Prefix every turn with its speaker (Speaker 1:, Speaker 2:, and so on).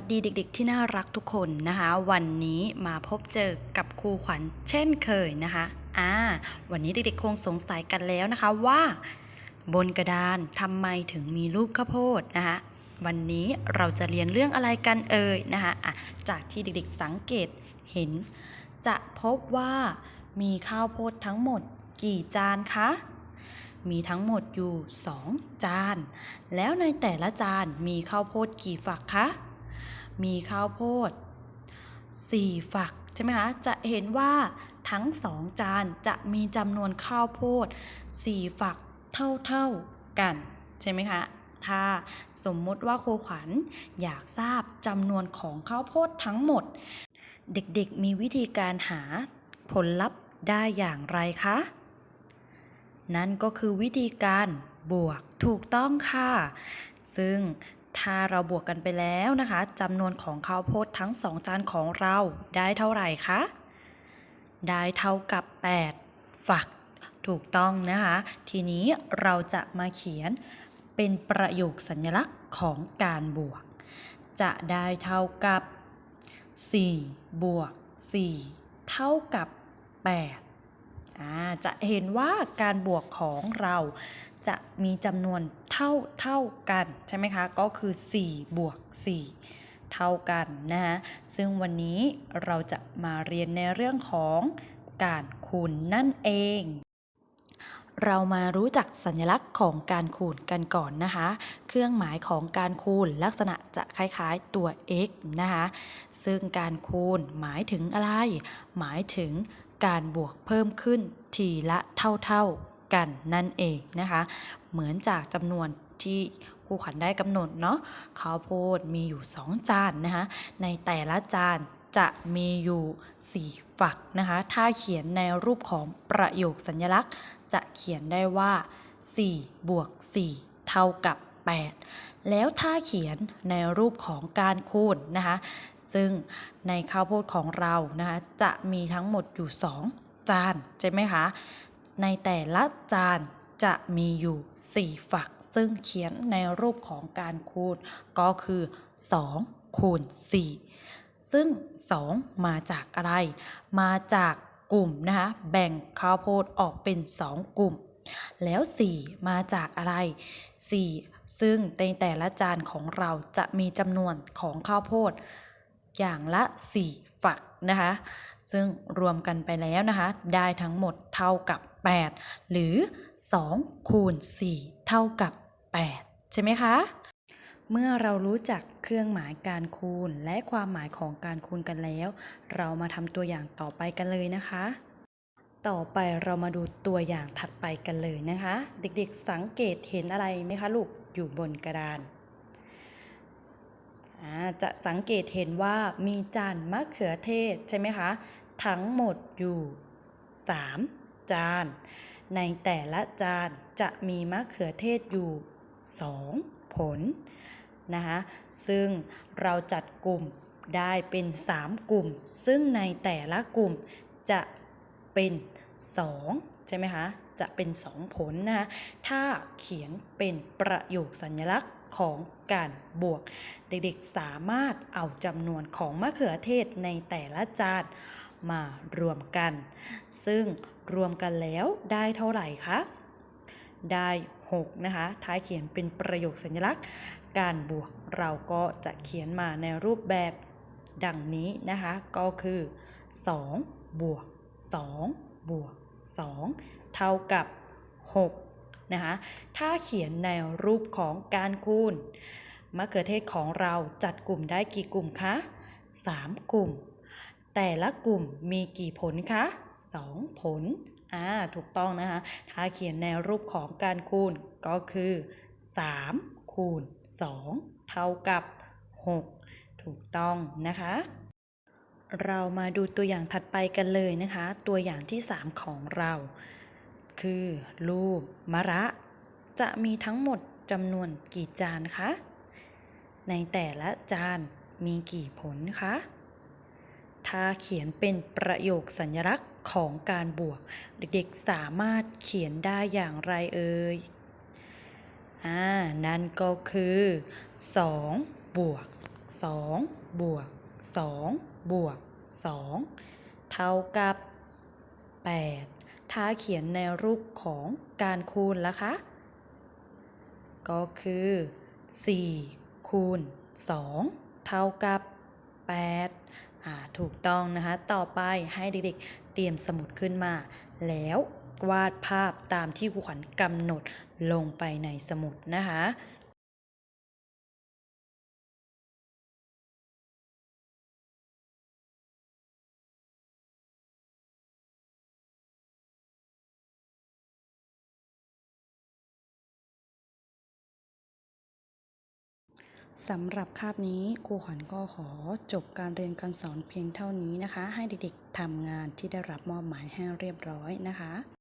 Speaker 1: วัสดีเด็กๆที่น่ารักทุกคนนะคะ วันนี้มาพบเจอกับครูขวัญเช่นเคยนะคะอ่าวันนี้เด็กๆคงสงสัยกันแล้วนะคะว่า บนกระดานทำไมถึงมีรูปข้าวโพดนะคะวันนี้เราจะเรียนเรื่องอะไรกันเอ่ยนะคะอะจากที่เด็กๆสังเกตเห็น จะพบว่ามีข้าวโพดทั้งหมดกี่จานคะมีทั้งหมดอยู่ 2 จาน แล้วในแต่ละจานมีข้าวโพดกี่ฝักคะ มีข้าวโพด 4 ฝักใช่ไหมคะ จะเห็นว่าทั้ง2จานจะมีจำนวนข้าวโพด 4 ฝักเท่าๆกัน ใช่ไหมคะ ถ้าสมมุติว่าครูขวัญอยากทราบจำนวนของข้าวโพดทั้งหมด เด็กๆมีวิธีการหาผลลัพธ์ได้อย่างไรคะ นั่นก็คือวิธีการบวกถูกต้องค่ะ ซึ่ง ถ้าเราบวกกันไปแล้วนะคะจำนวนของข้าวโพดทั้งสองจานของเราได้เท่าไหร่คะ ได้เท่ากับ 8 ฝัก ถูกต้องนะคะ ทีนี้เราจะมาเขียนเป็นประโยคสัญลักษณ์ของการบวก จะได้เท่ากับ 4 บวก 4 เท่ากับ 8 จะเห็นว่าการบวกของเราจะมีจำนวน ท่าเท่ากันใช่ไหมคะก็คือ 4 บวก 4 เท่ากันนะฮะซึ่งวันนี้เราจะมาเรียนในเรื่องของการคูณนั่นเอง เรามารู้จักสัญลักษณ์ของการคูณกันก่อนนะคะ เครื่องหมายของการคูณลักษณะจะคล้ายๆตัว x นะคะซึ่งการคูณหมายถึงอะไร หมายถึงการบวกเพิ่มขึ้นทีละเท่าๆ กันนั่นเองนะคะ เหมือนจากจำนวนที่ครูขวัญได้กำหนดเนาะข้าวโพดมีอยู่ 2 จานนะคะ ในแต่ละจานจะมีอยู่ 4 ฝักนะคะ ถ้าเขียนในรูปของประโยคสัญลักษณ์ จะเขียนได้ว่า 4 บวก 4 เท่ากับ 8 แล้วถ้าเขียนในรูปของการคูณนะคะ ซึ่งในข้าวโพดของเรานะคะ จะมีทั้งหมดอยู่ 2 จานใช่ไหมคะ ในแต่ละจานจะมีอยู่ 4 ฝัก ซึ่งเขียนในรูปของการคูณ ก็คือ2คูณ4 ซึ่ง 2 มาจากอะไร มาจากกลุ่มนะคะแบ่งข้าวโพดออกเป็น 2 กลุ่ม แล้ว 4 มาจากอะไร 4 ซึ่งในแต่ละจานของเราจะมีจำนวนของข้าวโพด อย่างละ 4 ฝักนะคะ ซึ่งรวมกันไปแล้วนะคะ ได้ทั้งหมดเท่ากับ 8 หรือ 2 คูณ 4 เท่ากับ 8 ใช่ไหมคะ เมื่อเรารู้จักเครื่องหมายการคูณและความหมายของการคูณกันแล้ว เรามาทำตัวอย่างต่อไปกันเลยนะคะ ต่อไปเรามาดูตัวอย่างถัดไปกันเลยนะคะ เด็กๆสังเกตเห็นอะไรไหมคะลูกอยู่บนกระดานจะสังเกตเห็นว่ามีจานมะเขือเทศใช่ไหมคะ ทั้งหมดอยู่ 3 จาน ในแต่ละจานจะมีมะเขือเทศอยู่ 2 ผลนะคะซึ่งเราจัดกลุ่มได้เป็น 3 กลุ่ม ซึ่งในแต่ละกลุ่มจะเป็น 2 ใช่ไหมคะ จะเป็น 2 ผลนะคะถ้าเขียนเป็นประโยคสัญลักษณ์ของการบวก เด็กๆสามารถเอาจำนวนของมะเขือเทศในแต่ละจาน มารวมกัน ซึ่งรวมกันแล้วได้เท่าไหร่คะ ได้ 6 นะคะถ้ายเขียนเป็นประโยคสัญลักษณ์ การบวกเราก็จะเขียนมาในรูปแบบดังนี้นะคะ ก็คือ 2 บวก 2 บวก 2 เท่ากับ 6 นะคะ ถ้าเขียนในรูปของการคูณมะเขือเทศของเราจัดกลุ่มได้กี่กลุ่มคะ 3 กลุ่ม แต่ละกลุ่มมีกี่ผลคะ 2 ผล อ่า ถูกต้องนะคะ ถ้าเขียนในรูปของการคูณก็คือ 3 คูณ 2 เท่ากับ 6 ถูกต้องนะคะ เรามาดูตัวอย่างถัดไปกันเลยนะคะ ตัวอย่างที่ 3 ของเรา คือรูปมะระ จะมีทั้งหมดจำนวนกี่จานคะ ในแต่ละจานมีกี่ผลคะ ถ้าเขียนเป็นประโยคสัญลักษณ์ของการบวก เด็กๆสามารถเขียนได้อย่างไรเอ่ย อ่า นั่นก็คือ2บวก2บวก2บวก2เท่ากับ 8 ถ้าเขียนในรูปของการคูณล่ะคะ ก็คือ4คูณ2เท่ากับ 8 ถูกต้องนะคะ ต่อไปให้เด็กๆ เตรียมสมุดขึ้นมา แล้ววาดภาพตามที่ครูขวัญกำหนดลงไปในสมุดนะคะ สำหรับคาบนี้ครูขวัญก็ขอจบการเรียนการสอนเพียงเท่านี้นะคะ ให้เด็กๆทำงานที่ได้รับมอบหมายให้เรียบร้อยนะคะ